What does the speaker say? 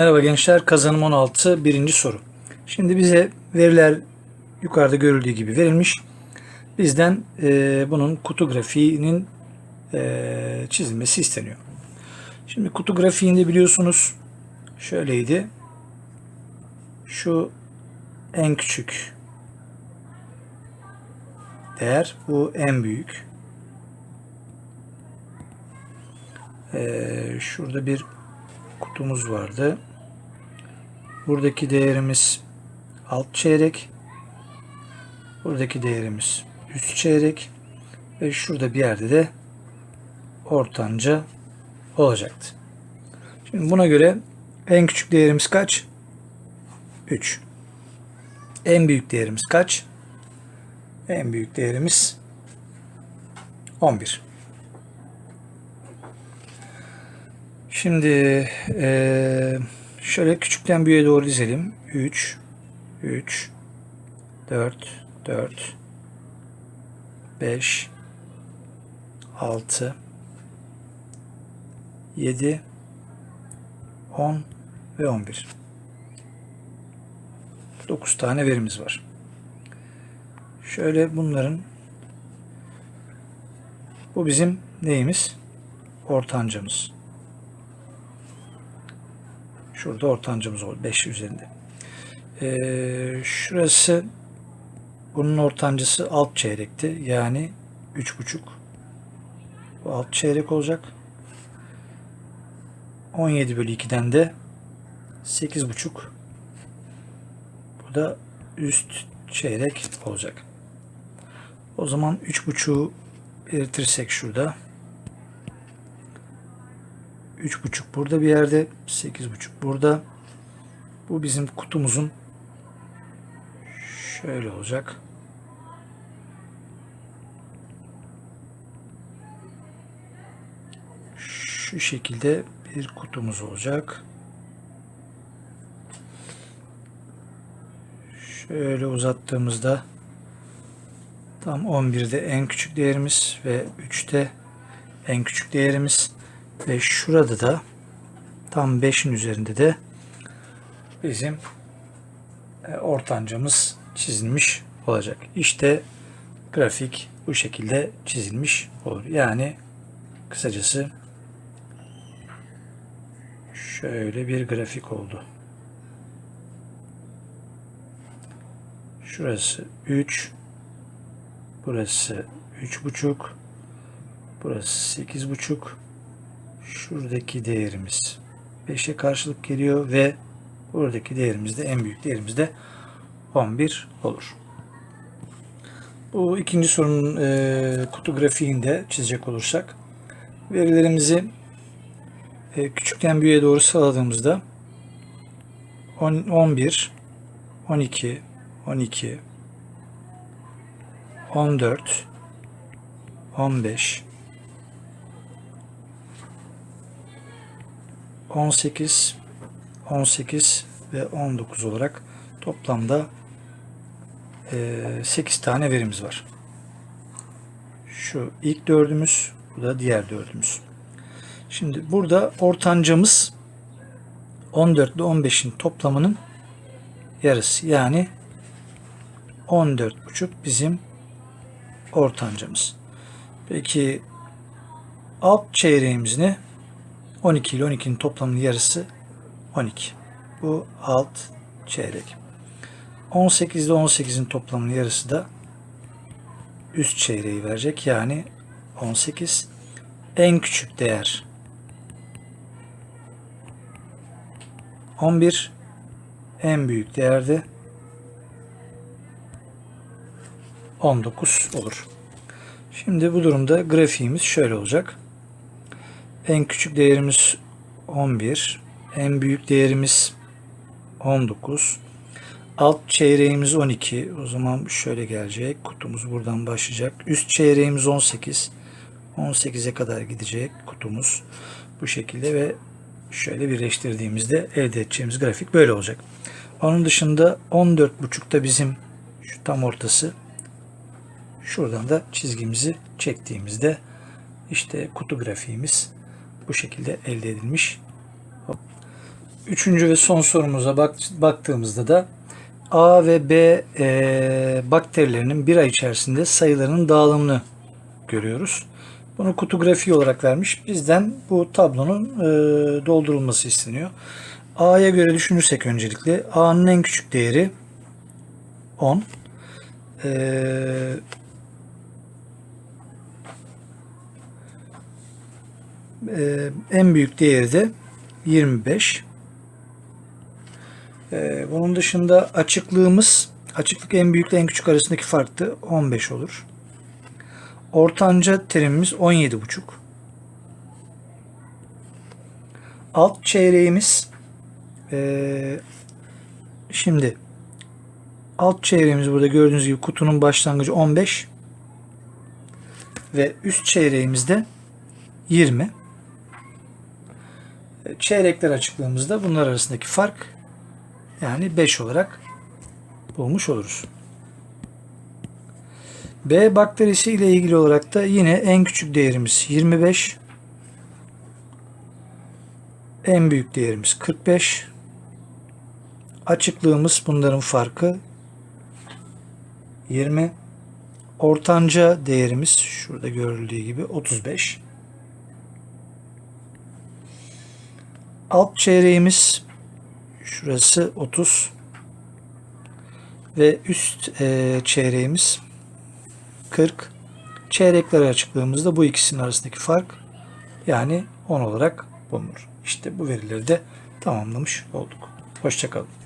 Merhaba gençler, kazanım 16 birinci soru. Şimdi bize veriler yukarıda görüldüğü gibi verilmiş. Bizden e, bunun kutu grafiğinin e, çizilmesi isteniyor. Şimdi kutu grafiğinde biliyorsunuz şöyleydi. Şu en küçük değer, bu en büyük. E, şurada bir kutumuz vardı. Buradaki değerimiz alt çeyrek. Buradaki değerimiz üst çeyrek. Ve şurada bir yerde de ortanca olacaktı. Şimdi buna göre en küçük değerimiz kaç? 3. En büyük değerimiz kaç? En büyük değerimiz 11. Şimdi eee, şöyle küçükten büyüğe doğru dizelim. 3, 3, 4, 4, 5, 6, 7, 10 ve 11. 9 tane verimiz var. Şöyle bunların bu bizim neyimiz? Ortancamız. Şurada ortancamız oldu. 5 üzerinde. Ee, şurası bunun ortancası alt çeyrekti. Yani 3,5. Bu alt çeyrek olacak. 17 bölü 2'den de 8,5. Bu da üst çeyrek olacak. O zaman 3,5'u belirtirsek şurada. 3,5 burada bir yerde, 8,5 burada. Bu bizim kutumuzun şöyle olacak. Şu şekilde bir kutumuz olacak. Şöyle uzattığımızda tam 11'de en küçük değerimiz ve 3'te en küçük değerimiz. Ve şurada da tam 5'in üzerinde de bizim e, ortancamız çizilmiş olacak. İşte grafik bu şekilde çizilmiş olur. Yani kısacası şöyle bir grafik oldu. Şurası 3 burası 3,5 burası 8,5 şuradaki değerimiz 5'e karşılık geliyor ve buradaki değerimiz de en büyük değerimiz de 11 olur. Bu ikinci sorunun e, kutu grafiğini de çizecek olursak verilerimizi e, küçükten büyüğe doğru sıraladığımızda 10, 11, 12, 12, 14, 15, 18, 18 ve 19 olarak toplamda 8 tane verimiz var. Şu ilk dördümüz, bu da diğer dördümüz. Şimdi burada ortancamız 14 ile 15'in toplamının yarısı. Yani 14,5 bizim ortancamız. Peki alt çeyreğimiz ne? 12 ile 12'nin toplamının yarısı 12. Bu alt çeyrek. 18 ile 18'in toplamının yarısı da üst çeyreği verecek. Yani 18. En küçük değer 11. En büyük değerde 19 olur. Şimdi bu durumda grafiğimiz şöyle olacak. En küçük değerimiz 11. En büyük değerimiz 19. Alt çeyreğimiz 12. O zaman şöyle gelecek. Kutumuz buradan başlayacak. Üst çeyreğimiz 18. 18'e kadar gidecek kutumuz. Bu şekilde ve şöyle birleştirdiğimizde elde edeceğimiz grafik böyle olacak. Onun dışında 14.5'ta bizim şu tam ortası. Şuradan da çizgimizi çektiğimizde işte kutu grafiğimiz bu şekilde elde edilmiş. üçüncü ve son sorumuza bak, baktığımızda da A ve B e, bakterilerinin bir ay içerisinde sayılarının dağılımını görüyoruz. Bunu kutu grafiği olarak vermiş. Bizden bu tablonun e, doldurulması isteniyor. A'ya göre düşünürsek öncelikle A'nın en küçük değeri 10. Ee, e, en büyük değeri de 25. Ee, bunun dışında açıklığımız açıklık en büyükle en küçük arasındaki fark da 15 olur. Ortanca terimimiz 17,5. Alt çeyreğimiz ee, şimdi alt çeyreğimiz burada gördüğünüz gibi kutunun başlangıcı 15 ve üst çeyreğimizde 20. Çeyrekler açıklığımızda bunlar arasındaki fark yani 5 olarak bulmuş oluruz. B bakterisi ile ilgili olarak da yine en küçük değerimiz 25. En büyük değerimiz 45. Açıklığımız bunların farkı 20. Ortanca değerimiz şurada görüldüğü gibi 35. Alt çeyreğimiz şurası 30 ve üst e, çeyreğimiz 40. Çeyrekler açıklığımızda bu ikisinin arasındaki fark yani 10 olarak bulunur. İşte bu verileri de tamamlamış olduk. Hoşçakalın.